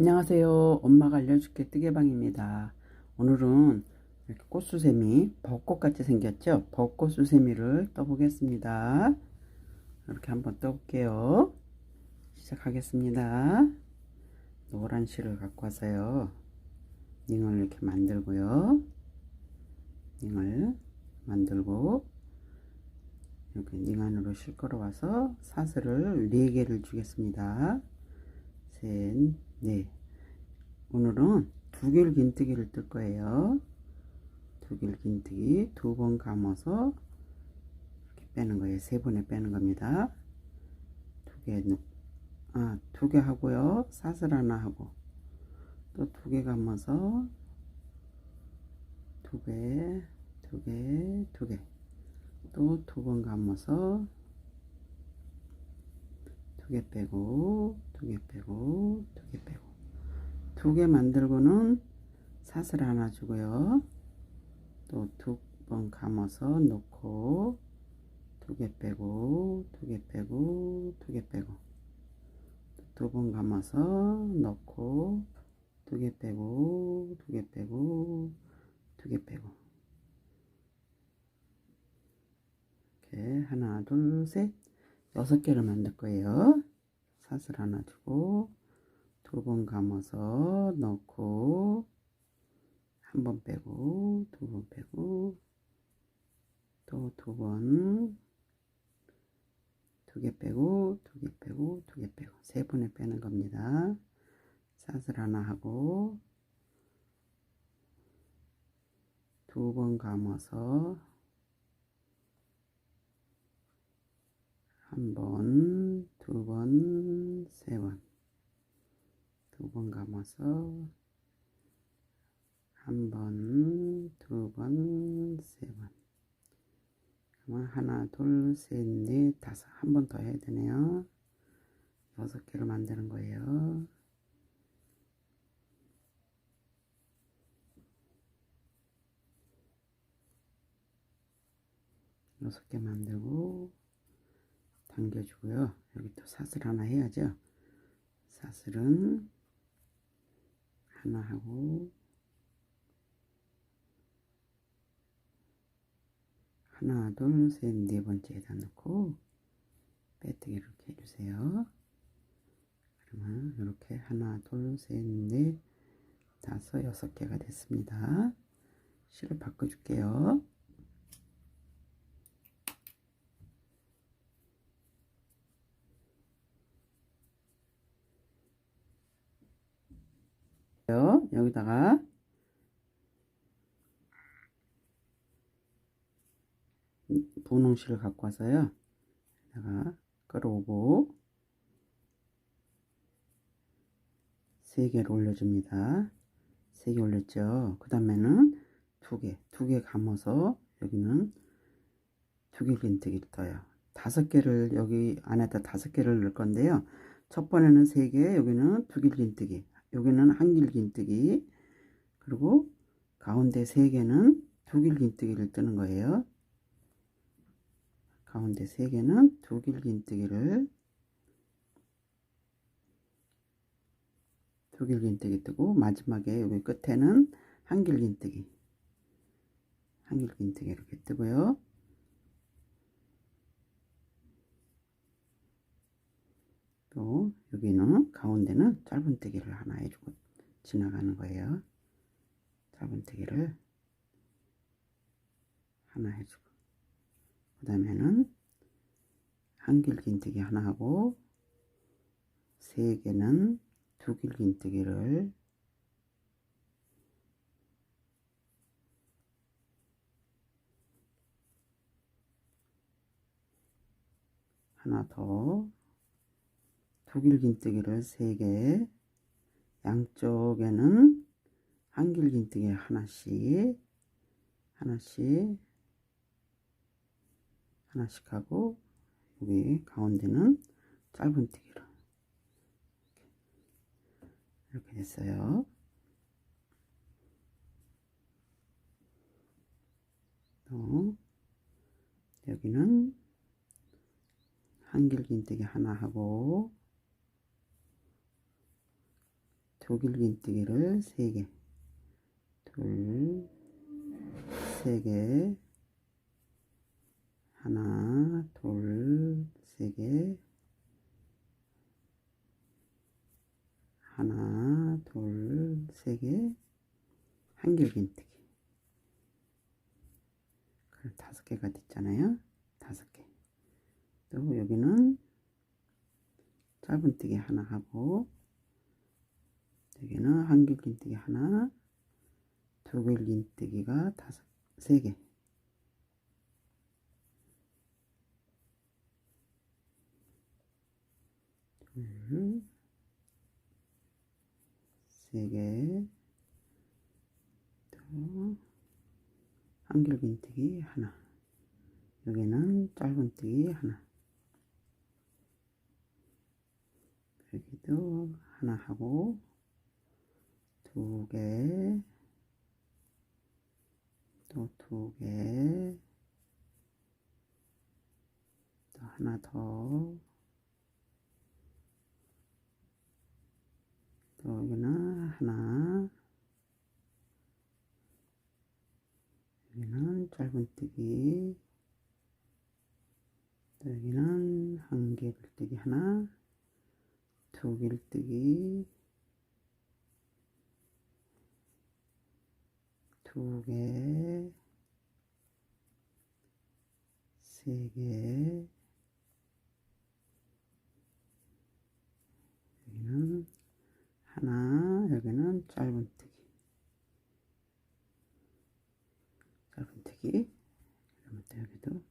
안녕하세요. 엄마가 알려줄게 뜨개방입니다. 오늘은 이렇게 꽃수세미, 벚꽃같이 생겼죠? 벚꽃수세미를 떠보겠습니다. 이렇게 한번 떠볼게요. 시작하겠습니다. 노란 실을 갖고 와서요. 링을 이렇게 만들고요. 링을 만들고 이렇게 링 안으로 실 끌어와서 사슬을 4개를 주겠습니다. 셋, 넷. 오늘은 두 개를 긴뜨기를 뜰 거예요. 두 개를 긴뜨기 두 번 감아서 이렇게 빼는 거예요. 세 번에 빼는 겁니다. 두 개, 아, 두 개 하고요. 사슬 하나 하고 또 두 개 감아서 두 개, 두 개, 두 개. 또 두 번 감아서 두 개 빼고 두 개 빼고 두 개 빼고. 두 개 만들고는 사슬 하나 주고요. 또 두 번 감아서 놓고 두 개 빼고 두 개 빼고 두 개 빼고. 두 번 감아서 넣고 두 개 빼고 두 개 빼고 두 개 빼고. 이렇게 하나 둘 셋. 여섯 개를 만들 거예요. 사슬 하나 주고 두 번 감아서 넣고 한 번 빼고 두 번 빼고 또 두 번 두 개 빼고 두 개 빼고 두 개 빼고 세 번에 빼는 겁니다. 사슬 하나 하고 두 번 감아서 한 번, 두 번, 세 번. 두 번 감아서 한 번, 두 번, 세 번. 그러면 하나, 둘, 셋, 넷, 다섯. 한 번 더 해야 되네요. 여섯 개를 만드는 거예요. 여섯 개 만들고 당겨주고요. 여기 또 사슬 하나 해야죠. 사슬은 하나 하고 하나 둘 셋 네 번째에다 넣고 빼뜨기 이렇게 해주세요. 그러면 이렇게 하나 둘 셋 넷 다섯 여섯 개가 됐습니다. 실을 바꿔줄게요. 여기다가 분홍실을 갖고 와서요. 여기다가 끌어오고 세 개를 올려줍니다. 세 개 올렸죠. 그 다음에는 두 개, 두 개 감아서 여기는 두개 긴뜨기를 떠요. 다섯 개를 여기 안에다 다섯 개를 넣을 건데요. 첫 번에는 세 개, 여기는 두개 긴뜨기. 여기는 한 길 긴뜨기 그리고 가운데 세 개는 두 길 긴뜨기를 뜨는 거예요. 가운데 세 개는 두 길 긴뜨기를 두 길 긴뜨기 뜨고 마지막에 여기 끝에는 한 길 긴뜨기 한 길 긴뜨기 이렇게 뜨고요. 또 여기는 가운데는 짧은뜨기를 하나 해주고 지나가는 거예요. 짧은뜨기를 하나 해주고 그 다음에는 한길 긴뜨기 하나 하고 세 개는 두길 긴뜨기를 하나 더 두길 긴뜨기를 3개 양쪽에는 한길 긴뜨기 하나씩 하나씩 하나씩 하고 여기 가운데는 짧은뜨기로 이렇게 됐어요. 또 여기는 한길 긴뜨기 하나 하고 두길긴뜨기를 3개 둘, 세 개, 하나, 둘, 세 개, 하나, 둘, 세 개, 한길긴뜨기. 그럼 다섯 개가 됐잖아요. 다섯 개. 또 여기는 짧은뜨기 하나 하고, 여기는 한길 긴뜨기 하나, 두길 긴뜨기가 다섯, 세 개. 둘, 세 개, 또, 한길 긴뜨기 하나. 여기는 짧은뜨기 하나. 여기도 하나 하고, 두 개, 또 두 개, 또 하나 더, 또 여기는 하나, 여기는 짧은뜨기, 또 여기는 한 길뜨기 하나, 두 길뜨기, 두 개, 세 개, 여기는 하나, 여기는 짧은뜨기, 그러면 또 여기도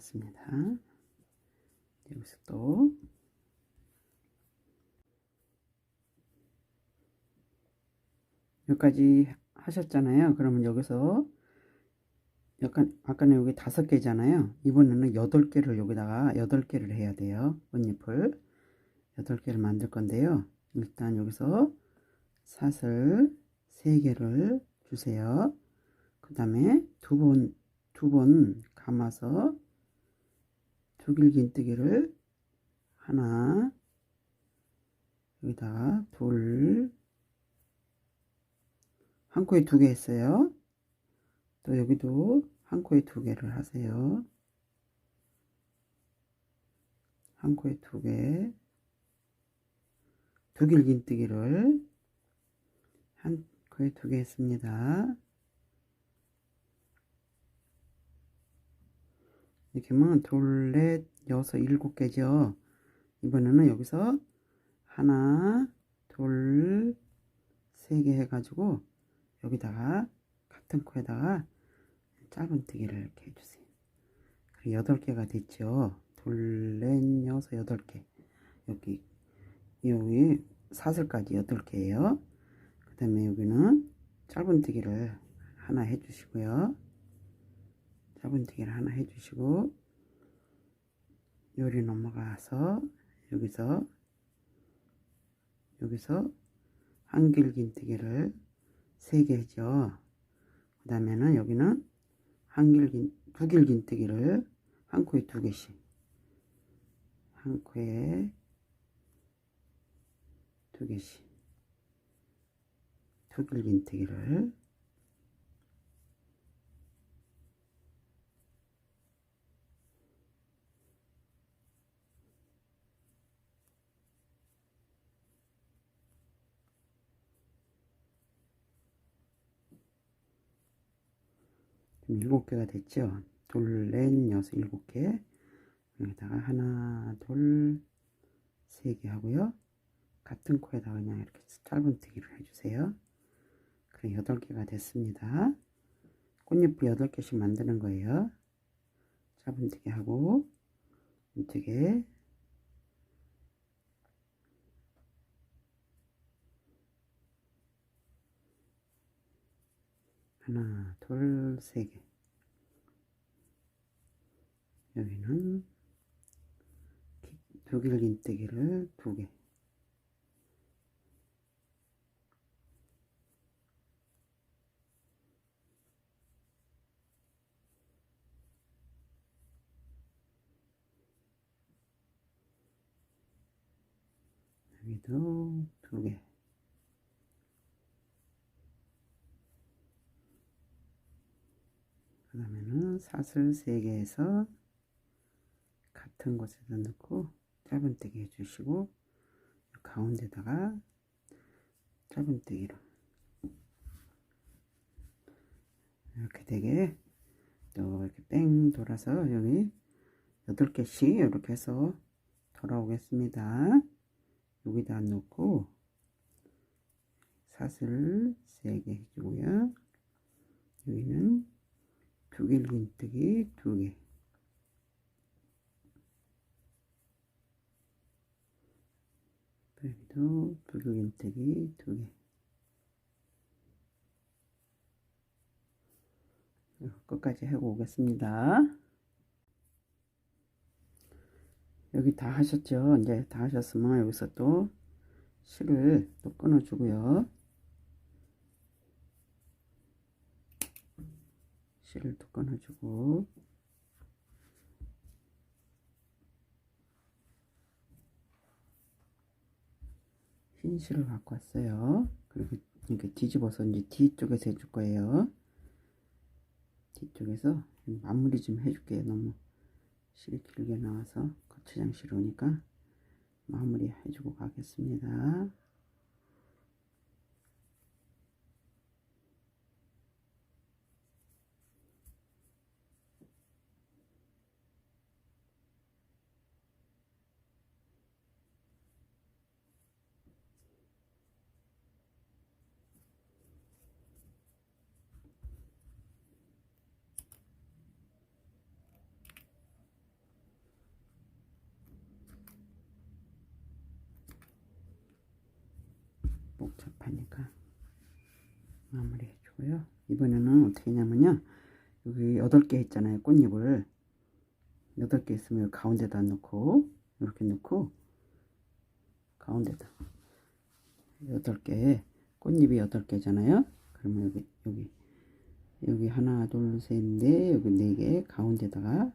끝났습니다. 여기서 또 여기까지 하셨잖아요. 그러면 여기서 약간 아까는 여기 다섯 개잖아요. 이번에는 여덟 개를 여기다가 여덟 개를 해야 돼요. 꽃잎을 여덟 개를 만들 건데요. 일단 여기서 사슬 세 개를 주세요. 그 다음에 두 번 두 번 감아서 두길긴뜨기를 하나 여기다가 둘한 코에 두 개 했어요. 또 여기도 한 코에 두 개를 하세요. 한 코에 두 개, 두길긴뜨기를 한 코에 두 개 했습니다. 이렇게 하면 둘, 넷, 여섯, 일곱 개죠. 이번에는 여기서 하나, 둘, 세 개 해가지고 여기다가 같은 코에다가 짧은뜨기를 이렇게 해주세요. 그리고 여덟 개가 됐죠. 둘, 넷, 여섯, 여덟 개. 여기 여기 사슬까지 여덟 개예요. 그 다음에 여기는 짧은뜨기를 하나 해주시고요. 짧은뜨기를 하나 해주시고 요리 넘어가서 여기서 여기서 한길긴뜨기를 세 개죠. 그 다음에는 여기는 한길긴 두길긴뜨기를 한 코에 두 개씩 한 코에 두 개씩 두길긴뜨기를 일곱 개가 됐죠. 둘, 넷, 여섯, 일곱 개. 여기다가 하나, 둘, 세 개 하고요. 같은 코에다가 그냥 이렇게 짧은 뜨기를 해주세요. 그럼 여덟 개가 됐습니다. 꽃잎을 여덟 개씩 만드는 거예요. 짧은 뜨기 하고, 이쪽에 하나, 둘, 세 개. 여기는 독일인 뜨기를 두 개. 여기도 두 개. 사슬 세 개에서 같은 곳에다 넣고 짧은뜨기 해주시고 가운데다가 짧은뜨기로 이렇게 되게 또 이렇게 뺑 돌아서 여기 8개씩 이렇게 해서 돌아오겠습니다. 여기다 놓고 사슬 3개 해주고요. 여기는 두길긴뜨기 2개 여기도 두길긴뜨기 2개 끝까지 하고 오겠습니다. 여기 다 하셨죠? 이제 다 하셨으면 여기서 또 실을 또 끊어 주고요. 실을 또 끊어주고 흰 실을 갖고 왔어요. 그리고 이렇게 뒤집어서 이제 뒤쪽에서 해줄 거예요. 뒤쪽에서 마무리 좀 해줄게요. 너무 실이 길게 나와서 거치장 실 오니까 마무리 해주고 가겠습니다. 복잡하니까 마무리 해주고요. 이번에는 어떻게 하냐면요. 여기 8개 했잖아요. 꽃잎을 8개 있으면 가운데다 넣고 이렇게 넣고 가운데다 8개 꽃잎이 8개잖아요. 그러면 여기 여기 여기 하나 둘셋넷 여기 4개 가운데다가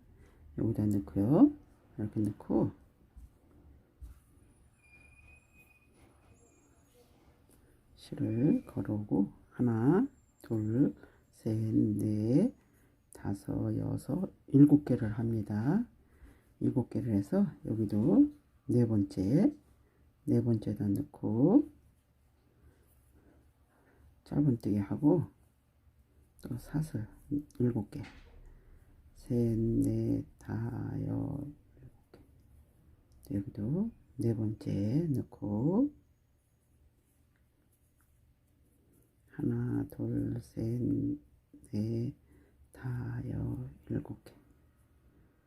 여기다 넣고요. 이렇게 넣고 실을 걸어오고 하나 둘셋넷 다섯 여섯 일곱 개를 합니다. 일곱 개를 해서 여기도 네 번째 네 번째다 넣고 짧은뜨기 하고 또 사슬 일곱 개. 셋넷 다여 일곱 개. 여기도 네 번째 넣고 하나, 둘, 셋, 넷, 다, 여, 일곱 개.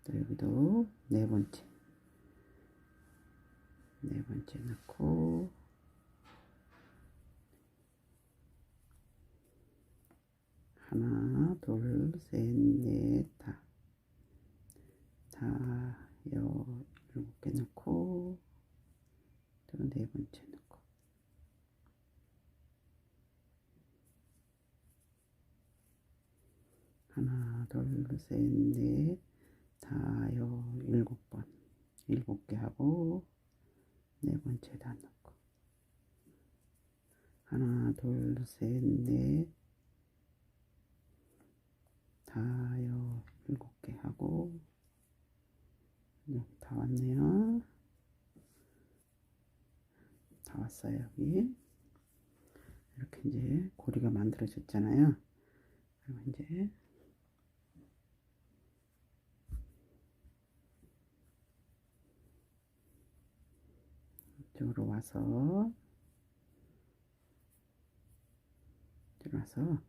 또 여기도 네 번째. 네 번째 넣고, 하나, 둘, 셋, 넷, 다. 다, 여, 일곱 개 넣고, 또 네 번째 넣고. 하나, 둘, 셋, 넷, 다여, 일곱 번. 일곱 개 하고, 네 번째 다 넣고. 하나, 둘, 셋, 넷, 다여, 일곱 개 하고, 여기 다 왔네요. 다 왔어요, 여기. 이렇게 이제 고리가 만들어졌잖아요. 그리고 이제 이쪽으로 와서 들어와서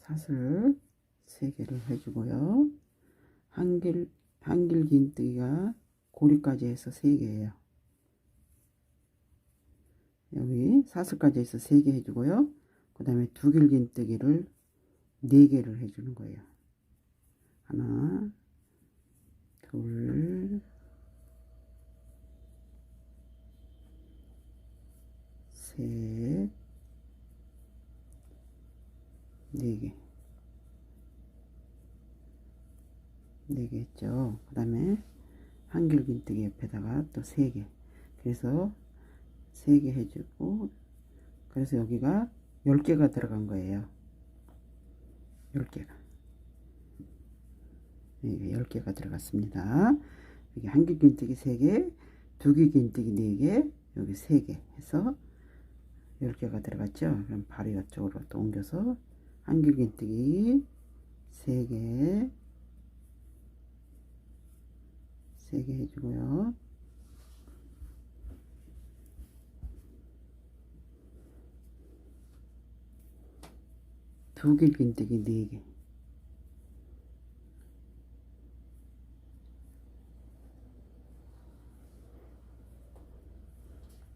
사슬 세 개를 해주고요. 한길 한길 긴뜨기가 고리까지 해서 세 개예요. 여기 사슬까지 해서 세개 해주고요. 그 다음에 두길 긴뜨기를 네 개를 해주는 거예요. 하나, 둘, 셋, 네 개. 네 개 했죠. 그 다음에 한길긴뜨기 옆에다가 또 세 개. 그래서 세 개 해주고 그래서 여기가 10개가 들어간 거예요 10개가 이게 10개가 들어갔습니다 여기 한길 긴뜨기 3개 두길 긴뜨기 4개 여기 3개 해서 10개가 들어갔죠? 그럼 바로 이쪽으로 또 옮겨서 한길 긴뜨기 3개 3개 해주고요. 두길 긴뜨기 4개.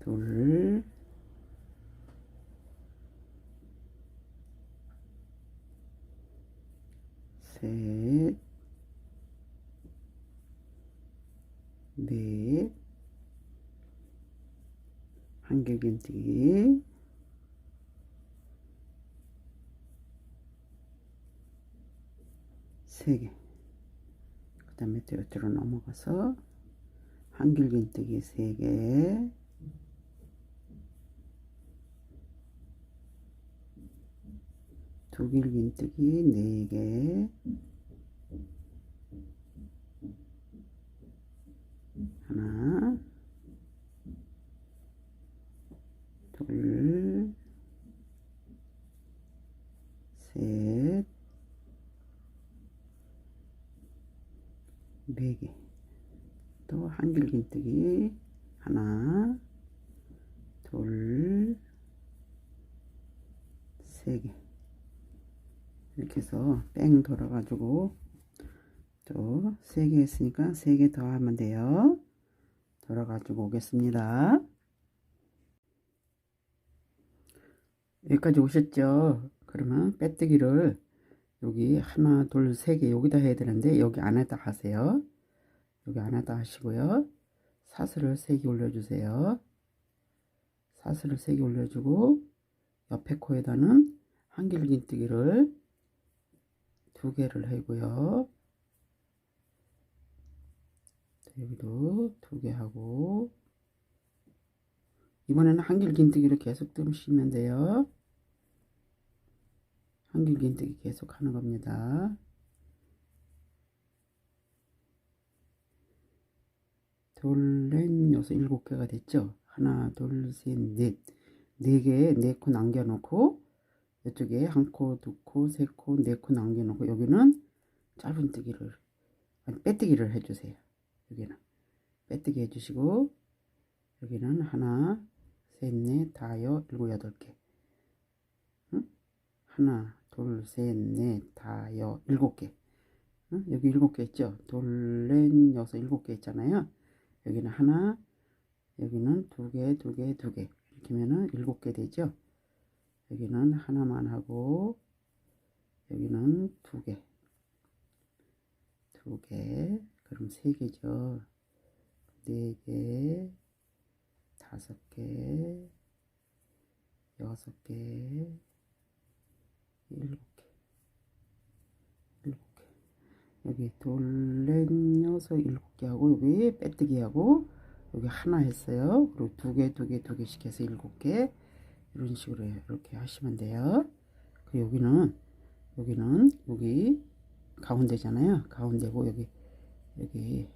둘, 셋, 넷, 한길긴뜨기, 세 개. 그 다음에 또 이쪽으로 넘어가서 한길긴뜨기 세 개, 두길긴뜨기 4개. 하나. 둘 셋. 네 개. 또 한길긴뜨기. 하나. 둘 세 개 이렇게 해서 뺑 돌아가지고 또세개 했으니까 세개더 하면 돼요. 돌아가지고 오겠습니다. 여기까지 오셨죠? 그러면 빼뜨기를 여기 하나 둘 세 개 여기다 해야 되는데 여기 안에다 하세요. 여기 안에다 하시고요. 사슬을 세 개 올려주세요. 사슬을 세 개 올려주고 옆에 코에다는 한길긴뜨기를 두 개를 하고요. 여기도 두 개 하고 이번에는 한길 긴뜨기를 계속 뜨시면 돼요. 한길 긴뜨기 계속 하는 겁니다. 둘, 넷, 여섯, 일곱 개가 됐죠? 하나, 둘, 셋, 넷. 네 개, 네코 남겨놓고 이쪽에 한 코, 두 코, 세 코, 네 코 남겨놓고 여기는 짧은 뜨기를 아니 빼뜨기를 해주세요. 여기는 빼뜨기 해주시고 여기는 하나, 셋, 넷, 다여, 일곱, 여덟 개 응? 하나, 둘, 셋, 넷, 다여, 일곱 개 응? 여기 일곱 개 있죠? 둘, 넷, 여섯, 일곱 개 있잖아요. 여기는 하나, 여기는 두 개, 두 개, 두 개. 이렇게 하면은 일곱 개 되죠? 여기는 하나만 하고 여기는 두 개, 두 개, 그럼 세 개죠. 네 개, 다섯 개, 여섯 개, 일곱 개, 일곱 개. 여기 둘, 넷, 여섯, 일곱 개 하고 여기 빼뜨기 하고 여기 하나 했어요. 그리고 두 개, 두 개, 두 개씩 해서 일곱 개. 이런 식으로 이렇게 하시면 돼요. 그 여기는 여기는 여기 가운데잖아요. 가운데고 여기 여기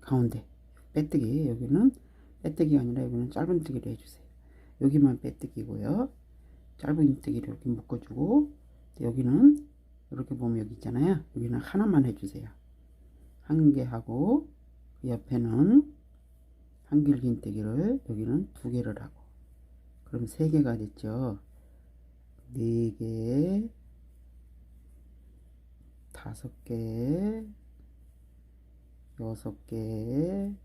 가운데 빼뜨기 여기는 빼뜨기가 아니라 여기는 짧은 뜨기를 해주세요. 여기만 빼뜨기고요. 짧은 뜨기를 이렇게 묶어주고 여기는 이렇게 보면 여기 있잖아요. 여기는 하나만 해주세요. 한 개 하고 그 옆에는 한길 긴 뜨기를 여기는 두 개를 하고 그럼 3개가 됐죠. 4개, 5개, 6개,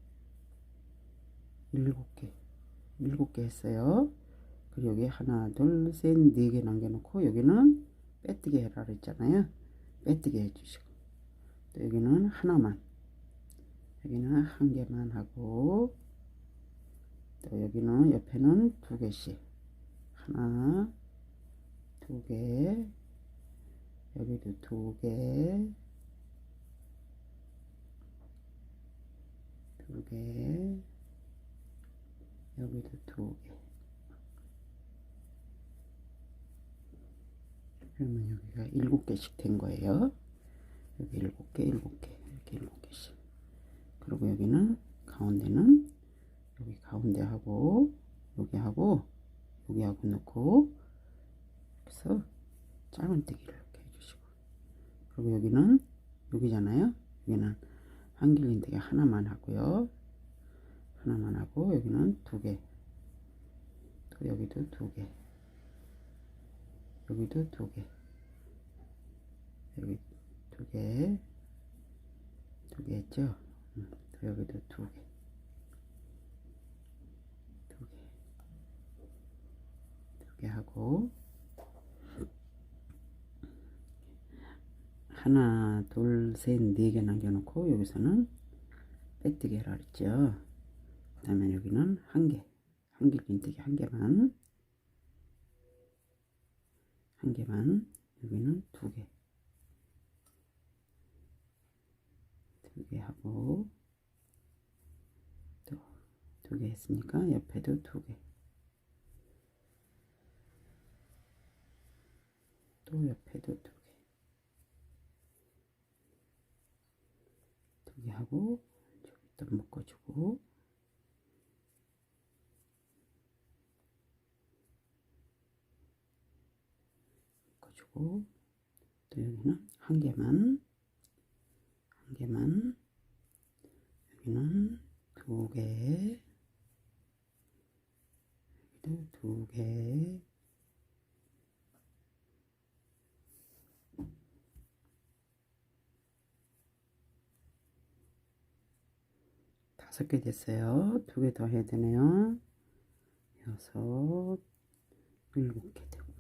7개, 7개 했어요. 그리고 여기 하나, 둘, 셋, 4개 남겨놓고 여기는 빼뜨기 해라 그랬잖아요. 빼뜨기 해주시고 또 여기는 하나만 여기는 한 개만 하고 또 여기는 옆에는 두 개씩 하나 두 개 여기도 두 개 두 개 여기도 두 개. 그러면 여기가 일곱 개씩 된 거예요. 여기 일곱 개, 일곱 개, 이렇게 일곱 개씩. 그리고 여기는 가운데는 여기 가운데 하고 여기 하고 여기 하고 넣고 그래서 짧은뜨기를 이렇게 해주시고 그리고 여기는 여기잖아요. 여기는 한 길린뜨기 하나만 하고요. 하나만 하고 여기는 두 개. 또 여기도 두 개. 여기도 두 개. 여기 두 개. 두 개 했죠? 음, 또 여기도 두 개. 두 개. 두개 하고. 하나, 둘, 셋, 네 개 남겨놓고 여기서는 빼뜨기 하라 그랬죠. 그 다음에 여기는 한 개, 한길 빈뜨기 한 개만, 한 개만, 여기는 두 개, 두 개 하고, 또 두 개 했으니까 옆에도 두 개, 또 옆에도 두 개, 두 개 하고, 저기 또 묶어주고, 묶어주고. 또 여기는 한 개만. 한 개만. 여기는 두 개 여기도 두 개 다섯 개 됐어요. 두 개 더 해야 되네요. 여섯, 일곱 개 되고.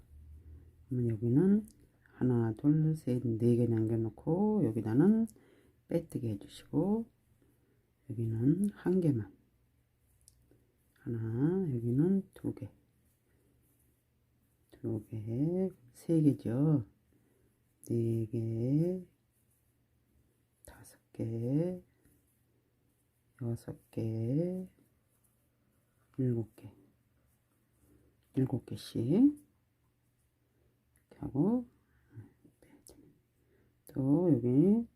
그러면 여기는 하나, 둘, 셋, 네 개 남겨놓고 여기다는 빼뜨기 해주시고 여기는 한 개만 하나, 여기는 두 개, 두 개, 세 개죠. 네 개, 다섯 개, 여섯 개, 일곱 개, 일곱 개씩 이렇게 하고 또 여기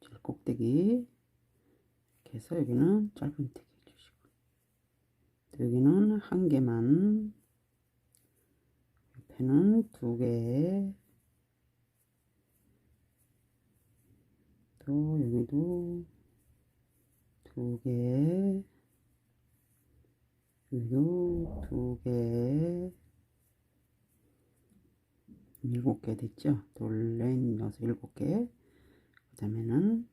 줄 꼭대기 이렇게 해서 여기는 짧은뜨기 해주시고 또 여기는 한 개만 옆에는 두 개, 또 여기도 두 개, 여기도 두 개, 일곱 개 됐죠? 둘, 넷, 여섯, 일곱 개. 그 다음에는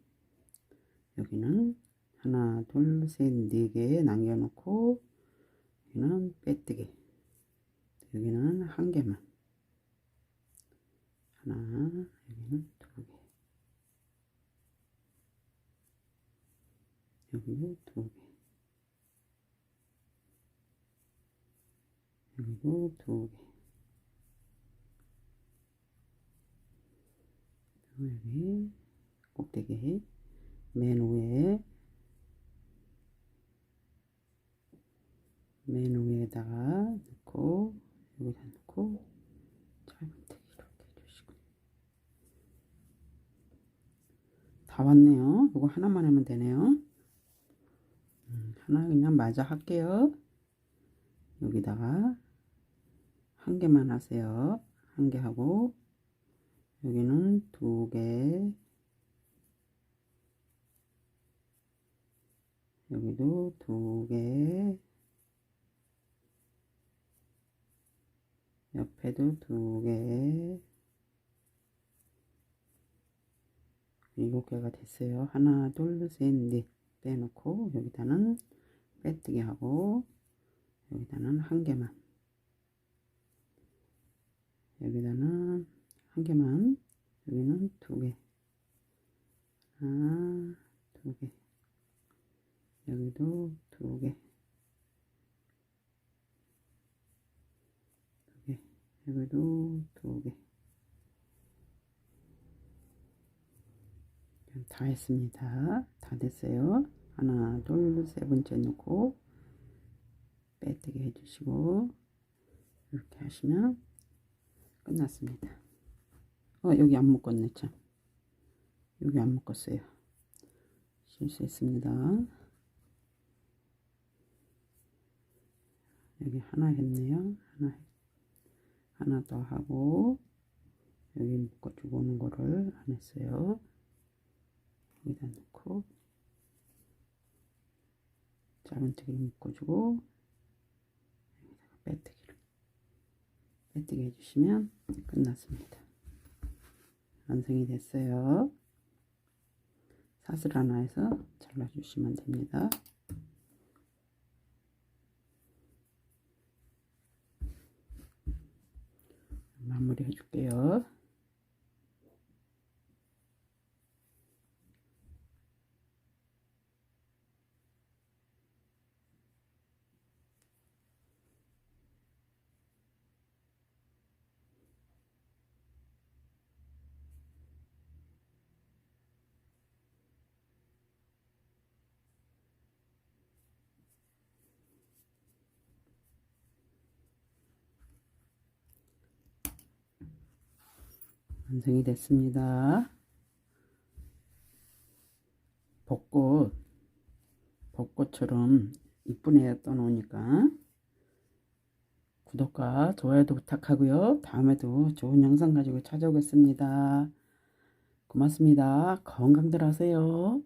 여기는 하나, 둘, 셋, 네 개 남겨놓고 여기는 빼뜨기. 여기는 한 개만. 하나, 여기는 두 개. 여기도 두 개. 여기도 두 개. 여기 꼭대기 맨 위에 맨 위에다가 넣고 여기다 넣고 짧은뜨기 이렇게 해주시고 다 왔네요 이거 하나만 하면 되네요 음, 하나 그냥 마저 할게요. 여기다가 한 개만 하세요. 한 개 하고 여기는 두 개, 여기도 두 개, 옆에도 두 개, 일곱 개가 됐어요. 하나, 둘, 셋, 넷 빼놓고 여기다는 빼뜨기 하고 여기다는 한 개만. 여기다는 한 개만. 여기는 두 개. 하나 두개. 여기도 두개. 두 개. 여기도 두개. 다 했습니다. 다 됐어요 하나 둘 세 번째 넣고 빼뜨기 해주시고 이렇게 하시면 끝났습니다. 어 여기 안 묶었네 참. 여기 안 묶었어요. 실수했습니다. 여기 하나 했네요. 하나 했- 하나 더 하고 여기 묶어주고 오는 거를 안 했어요. 여기다 넣고 짧은뜨기를 묶어주고 빼뜨기를 빼뜨기 해주시면 끝났습니다. 완성이 됐어요. 사슬 하나 에서 잘라주시면 됩니다. 마무리 해줄게요. 완성이 됐습니다. 벚꽃, 벚꽃처럼 이쁜 애 떠놓으니까 구독과 좋아요도 부탁하고요. 다음에도 좋은 영상 가지고 찾아오겠습니다. 고맙습니다. 건강들 하세요.